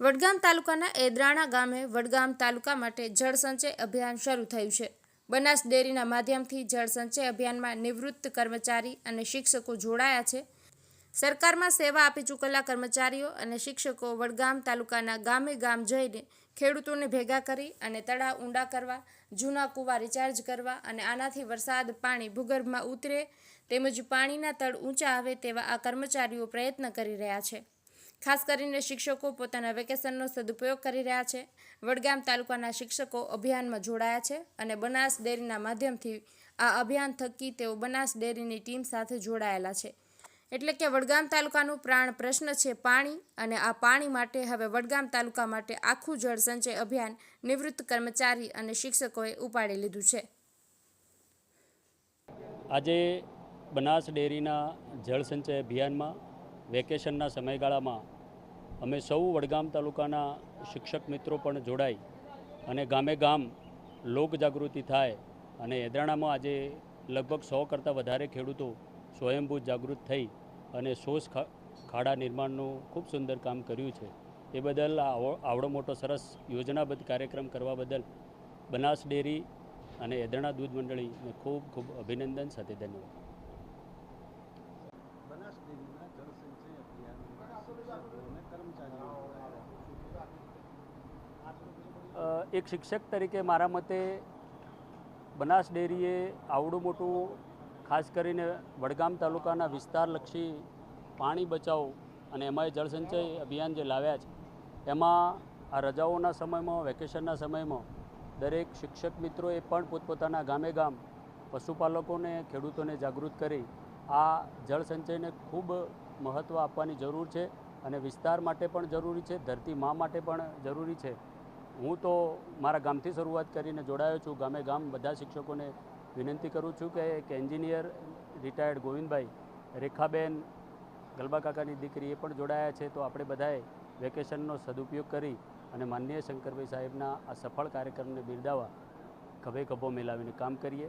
વડગામ તાલુકાના એદરાણા ગામે વડગામ તાલુકા માટે જળસંચય અભિયાન શરૂ થયું છે. બનાસ ડેરીના માધ્યમથી જળસંચય અભિયાનમાં નિવૃત્ત કર્મચારી અને શિક્ષકો જોડાયા છે. સરકારમાં સેવા આપી ચૂકેલા કર્મચારીઓ અને શિક્ષકો વડગામ તાલુકાના ગામે ગામ જઈને ખેડૂતોને ભેગા કરી અને તળાવ ઊંડા કરવા, જૂના કૂવા રિચાર્જ કરવા અને આનાથી વરસાદ પાણી ભૂગર્ભમાં ઉતરે તેમજ પાણીના તળ ઊંચા આવે તેવા આ કર્મચારીઓ પ્રયત્ન કરી રહ્યા છે. ખાસ કરીને શિક્ષકો પોતાના વેકેશનનો સદુપયોગ કરી રહ્યા છે. વડગામ તાલુકાના શિક્ષકો અભિયાનમાં જોડાયા છે અને બનાસ ડેરીના માધ્યમથી આ અભિયાન થકી તેઓ બનાસ ડેરીની ટીમ સાથે જોડાયેલા છે. એટલે કે વડગામ તાલુકાનું પ્રાણ પ્રશ્ન છે પાણી અને આ પાણી માટે હવે વડગામ તાલુકા માટે આખું જળ સંચય અભિયાન નિવૃત્ત કર્મચારી અને શિક્ષકોએ ઉપાડી લીધું છે. આજે બનાસ ડેરીના જળ સંચય અભિયાનમાં વેકેશનના સમયગાળામાં અમે સૌ વડગામ તાલુકાના શિક્ષક મિત્રો પણ જોડાઈ અને ગામે ગામ લોક જાગૃતિ થાય અને એદરાણામાં આજે લગભગ સો કરતાં વધારે ખેડૂતો સ્વયંભૂ જાગૃત થઈ અને સોસ ખાડા નિર્માણનું ખૂબ સુંદર કામ કર્યું છે. એ બદલ આવો, આવડો મોટો સરસ યોજનાબદ્ધ કાર્યક્રમ કરવા બદલ બનાસ ડેરી અને એદરણા દૂધ મંડળીને ખૂબ ખૂબ અભિનંદન, સાથે ધન્યવાદ બનાસ ડેરીના જળ સંચય અભિયાનમાં શિક્ષકો અને કર્મચારીઓ જોડાયા. અ, એક શિક્ષક તરીકે મારા મતે બનાસ ડેરીએ આવડું મોટું, ખાસ કરીને વડગામ તાલુકાના વિસ્તારલક્ષી પાણી બચાવ અને એમાંય જળસંચય અભિયાન જે લાવ્યા છે, એમાં આ રજાઓના સમયમાં, વેકેશનના સમયમાં દરેક શિક્ષક મિત્રોએ પણ પોતપોતાના ગામે ગામ પશુપાલકોને, ખેડૂતોને જાગૃત કરી આ જળસંચયને ખૂબ મહત્ત્વ આપવાની જરૂર છે અને વિસ્તાર માટે પણ જરૂરી છે, ધરતી મા માટે પણ જરૂરી છે. હું તો મારા ગામથી શરૂઆત કરીને જોડાયો છું. ગામે ગામ બધા શિક્ષકોને વિનંતી કરું છું કે એક એન્જિનિયર રિટાયર્ડ ગોવિંદભાઈ રેખાબેન ગલબા કાકાની દીકરી એ પણ જોડાયા છે. તો આપણે બધાએ વેકેશનનો સદુપયોગ કરી અને માનનીય શંકરભાઈ સાહેબના આ સફળ કાર્યક્રમને બિરદાવવા ખભે ખભો મેલાવીને કામ કરીએ.